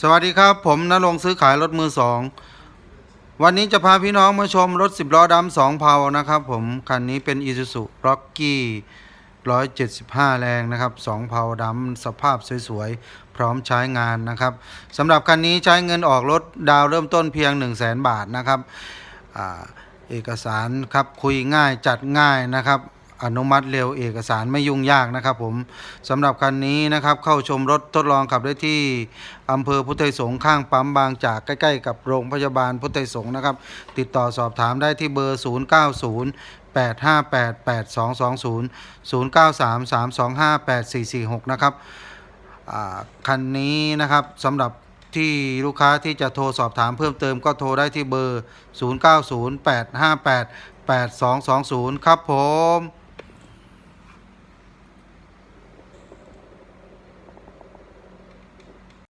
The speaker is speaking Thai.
สวัสดีครับ ผมนรงซื้อขายรถมือสอง วันนี้จะพาพี่น้องมาชมรถ 10 ล้อดำสองเพานะครับผม คันนี้เป็น Isuzu Rocky 175 แรงนะครับสองเพาดำสภาพสวยๆ พร้อมใช้งานนะครับสำหรับคันนี้ใช้เงินออกรถดาวเริ่มต้นเพียง 1 0 0 0 0แบาทนะครับอเอกสารครับคุยง่ายจัดง่ายนะครับ อนุมัติเร็วเอกสารไม่ยุ่งยากนะครับผมสำหรับคันนี้นะครับเข้าชมรถทดลองขับได้ที่อำเภอพุทธสงฆ์ข้างปั๊มบางจากใกล้ ๆ กับโรงพยาบาลพุทธสงฆ์นะครับ ติดต่อสอบถามได้ที่เบอร์ 090 858 8220 093 325 8446 นะครับคันนี้นะครับสำหรับที่ลูกค้าที่จะโทรสอบถามเพิ่มเติมก็โทรได้ที่เบอร์ 090 858 8220 ครับผม